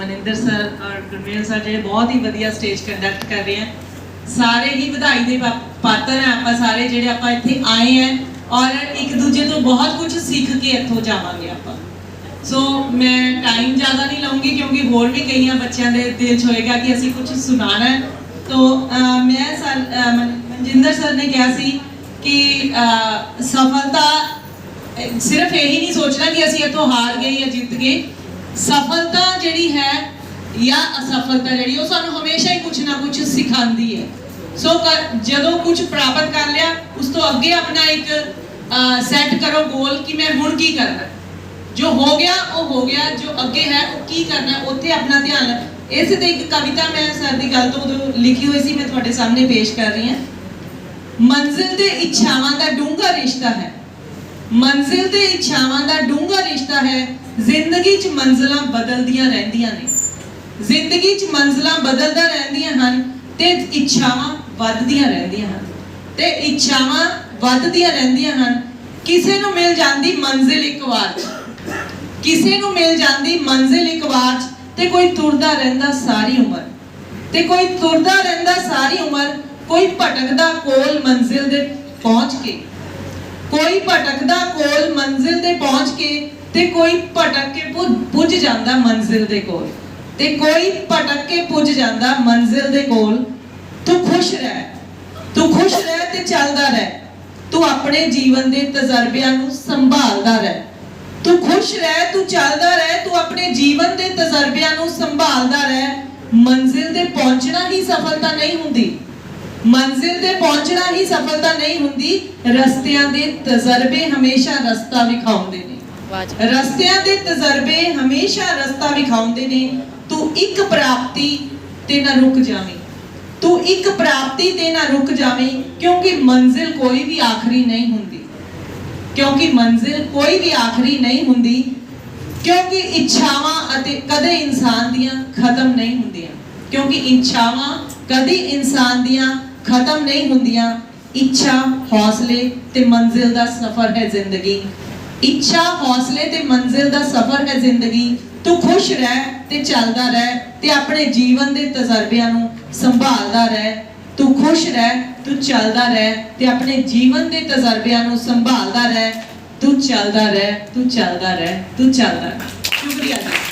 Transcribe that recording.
Maninder sir ਔਰ Gurmel sir ਜਿਹੜੇ ਬਹੁਤ ਹੀ ਵਧੀਆ ਸਟੇਜ ਕੰਡਕਟ ਕਰ ਰਹੇ ਹਨ ਸਾਰੇ ਹੀ ਵਧਾਈ ਦੇ ਪਾ- ਪਾਤਰ ਹੈ ਆਪਾਂ ਸਾਰੇ ਜਿਹੜੇ ਆਪਾਂ ਇੱਥੇ ਆਏ ਹੈ ਔਰ ਇੱਕ ਦੂਜੇ ਤੋਂ ਬਹੁਤ ਕੁਝ ਸਿੱਖ ਕੇ ਇੱਥੋਂ ਜਾਵਾਂਗੇ ਆਪਾਂ। ਸੋ ਮੈਂ ਟਾਈਮ ਜ਼ਿਆਦਾ ਨਹੀਂ ਲਵਾਂਗੀ ਕਿਉਂਕਿ ਹੋਰ ਵੀ ਕਈਆਂ ਬੱਚਿਆਂ ਦੇ ਦਿਲ 'ਚ ਹੋਏਗਾ ਕਿ ਅਸੀਂ ਕੁਝ ਸੁਣਾਣਾ ਹੈ। ਤੋ ਮੈਂ ਸਰ ਮਨਜਿੰਦਰ ਸਰ ਨੇ ਕਿਹਾ ਸੀ ਕਿ ਸਫਲਤਾ ਸਿਰਫ ਇਹੀ ਨਹੀਂ ਸੋਚਣਾ ਕਿ ਅਸੀਂ ਇੱਥੋਂ ਹਾਰ ਗਏ ਜਾਂ ਜਿੱਤ ਗਏ। ਸਫਲਤਾ ਜਿਹੜੀ ਹੈ ਜਾਂ ਅਸਫਲਤਾ ਜਿਹੜੀ, ਉਹ ਸਾਨੂੰ ਹਮੇਸ਼ਾ ਹੀ ਕੁਝ ਨਾ ਕੁਝ ਸਿਖਾਉਂਦੀ ਹੈ। ਸੋ ਜਦੋਂ ਕੁਝ ਪ੍ਰਾਪਤ ਕਰ ਲਿਆ, ਉਸ ਤੋਂ ਅੱਗੇ ਆਪਣਾ ਇੱਕ ਸੈੱਟ ਕਰੋ ਗੋਲ ਕਿ ਮੈਂ ਹੁਣ ਕੀ ਕਰਨਾ। ਜੋ ਹੋ ਗਿਆ, ਉਹ ਹੋ ਗਿਆ, ਜੋ ਅੱਗੇ ਹੈ, ਉਹ ਕੀ ਕਰਨਾ, ਉੱਥੇ ਆਪਣਾ ਧਿਆਨ ਇਸ ਤੇ ਇੱਕ ਕਵਿਤਾ ਮੈਂ ਸਰ ਦੀ ਗੱਲ ਤੋਂ ਉਦੋਂ ਲਿਖੀ ਹੋਈ ਸੀ, ਮੈਂ ਤੁਹਾਡੇ ਸਾਹਮਣੇ ਪੇਸ਼ ਕਰ ਰਹੀ ਹਾਂ। ਮੰਜ਼ਿਲ ਤੇ ਇੱਛਾਵਾਂ ਦਾ ਡੂੰਘਾ ਰਿਸ਼ਤਾ ਹੈ। ਮੰਜ਼ਿਲ ਤੇ ਇੱਛਾਵਾਂ ਦਾ ਡੂੰਘਾ ਰਿਸ਼ਤਾ ਹੈ, ਜ਼ਿੰਦਗੀ 'ਚ ਮੰਜ਼ਲਾਂ ਬਦਲਦੀਆਂ ਰਹਿੰਦੀਆਂ ਨੇ। ਜ਼ਿੰਦਗੀ 'ਚ ਮੰਜ਼ਲਾਂ ਬਦਲਦਾ ਰਹਿੰਦੀਆਂ ਹਨ ਤੇ ਇੱਛਾਵਾਂ ਵੱਧਦੀਆਂ ਰਹਿੰਦੀਆਂ ਹਨ। ਤੇ ਇੱਛਾਵਾਂ ਵੱਧਦੀਆਂ ਰਹਿੰਦੀਆਂ ਹਨ। ਕਿਸੇ ਨੂੰ ਮਿਲ ਜਾਂਦੀ ਮੰਜ਼ਿਲ ਇੱਕ ਵਾਰ ਕਿਸੇ ਨੂੰ ਮਿਲ ਜਾਂਦੀ ਮੰਜ਼ਿਲ ਇੱਕ ਵਾਰ ਤੇ ਕੋਈ ਤੁਰਦਾ ਰਹਿੰਦਾ ਸਾਰੀ ਉਮਰ। ਤੇ ਕੋਈ ਤੁਰਦਾ ਰਹਿੰਦਾ ਸਾਰੀ ਉਮਰ ਕੋਈ ਭਟਕਦਾ ਕੋਲ ਮੰਜ਼ਿਲ ਦੇ ਪਹੁੰਚ ਕੇ। ਕੋਈ ਭਟਕਦਾ ਕੋਲ ਮੰਜ਼ਿਲ ਤੇ ਪਹੁੰਚ ਕੇ ਤੇ ਕੋਈ ਭਟਕ ਕੇ ਪੁੱਜ- ਜਾਂਦਾ ਮੰਜ਼ਿਲ ਦੇ ਕੋਲ। ਤੇ ਕੋਈ ਭਟਕ ਕੇ ਪੁੱਜ ਜਾਂਦਾ ਮੰਜ਼ਿਲ ਦੇ ਕੋਲ। ਤੂੰ ਖੁਸ਼ ਰਹਿ। ਤੂੰ ਖੁਸ਼ ਰਹਿ ਤੇ ਚੱਲਦਾ ਰਹਿ। ਤੂੰ ਆਪਣੇ ਜੀਵਨ ਦੇ ਤਜਰਬਿਆਂ ਨੂੰ ਸੰਭਾਲਦਾ ਰਹਿ। ਤੂੰ ਖੁਸ਼ ਰਹਿ, ਤੂੰ ਚੱਲਦਾ ਰਹਿ। ਤੂੰ ਆਪਣੇ ਜੀਵਨ ਦੇ ਤਜਰਬਿਆਂ ਨੂੰ ਸੰਭਾਲਦਾ ਰਹਿ। ਮੰਜ਼ਿਲ ਤੇ ਪਹੁੰਚਣਾ ਹੀ ਸਫਲਤਾ ਨਹੀਂ ਹੁੰਦੀ। ਮੰਜ਼ਿਲ ਤੇ ਪਹੁੰਚਣਾ ਹੀ ਸਫਲਤਾ ਨਹੀਂ ਹੁੰਦੀ। ਰਸਤਿਆਂ ਦੇ ਤਜਰਬੇ ਹਮੇਸ਼ਾ ਰਸਤਾ ਵਿਖਾਉਂਦੇ ਰਸਤਿਆਂ ਦੇ ਤਜਰਬੇ ਹਮੇਸ਼ਾ ਰਸਤਾ ਵਿਖਾਉਂਦੇ ਨੇ, ਤੂੰ ਇੱਕ ਪ੍ਰਾਪਤੀ ਤੇ ਨਾ ਰੁਕ ਜਾਵੇਂ। ਤੂੰ ਇੱਕ ਪ੍ਰਾਪਤੀ ਤੇ ਨਾ ਰੁਕ ਜਾਵੇਂ, ਕਿਉਂਕਿ ਮੰਜ਼ਿਲ ਕੋਈ ਵੀ ਆਖਰੀ ਨਹੀਂ ਹੁੰਦੀ। ਕਿਉਂਕਿ ਮੰਜ਼ਿਲ ਕੋਈ ਵੀ ਆਖਰੀ ਨਹੀਂ ਹੁੰਦੀ, ਕਿਉਂਕਿ ਇੱਛਾਵਾਂ ਅਤੇ ਕਦੇ ਇਨਸਾਨ ਦੀਆਂ ਖਤਮ ਨਹੀਂ ਹੁੰਦੀਆਂ। ਕਿਉਂਕਿ ਇੱਛਾਵਾਂ ਕਦੇ ਇਨਸਾਨ ਦੀਆਂ ਖਤਮ ਨਹੀਂ ਹੁੰਦੀਆਂ। ਇੱਛਾ, ਹੌਸਲੇ ਤੇ ਮੰਜ਼ਿਲ ਦਾ ਸਫ਼ਰ ਹੈ ਜ਼ਿੰਦਗੀ। ਇੱਛਾ, ਹੌਸਲੇ ਤੇ ਮੰਜ਼ਿਲ ਦਾ ਸਫ਼ਰ ਹੈ ਜ਼ਿੰਦਗੀ। ਤੂੰ ਖੁਸ਼ ਰਹਿ ਤੇ ਚੱਲਦਾ ਰਹਿ ਤੇ ਆਪਣੇ ਜੀਵਨ ਦੇ ਤਜਰਬਿਆਂ ਨੂੰ ਸੰਭਾਲਦਾ ਰਹਿ। ਤੂੰ ਖੁਸ਼ ਰਹਿ, ਤੂੰ ਚੱਲਦਾ ਰਹਿ ਤੇ ਆਪਣੇ ਜੀਵਨ ਦੇ ਤਜਰਬਿਆਂ ਨੂੰ ਸੰਭਾਲਦਾ ਰਹਿ। ਤੂੰ ਚੱਲਦਾ ਰਹਿ, ਤੂੰ ਚੱਲਦਾ ਰਹਿ, ਤੂੰ ਚੱਲਦਾ ਰਹਿ। ਸ਼ੁਕਰੀਆ ਜੀ।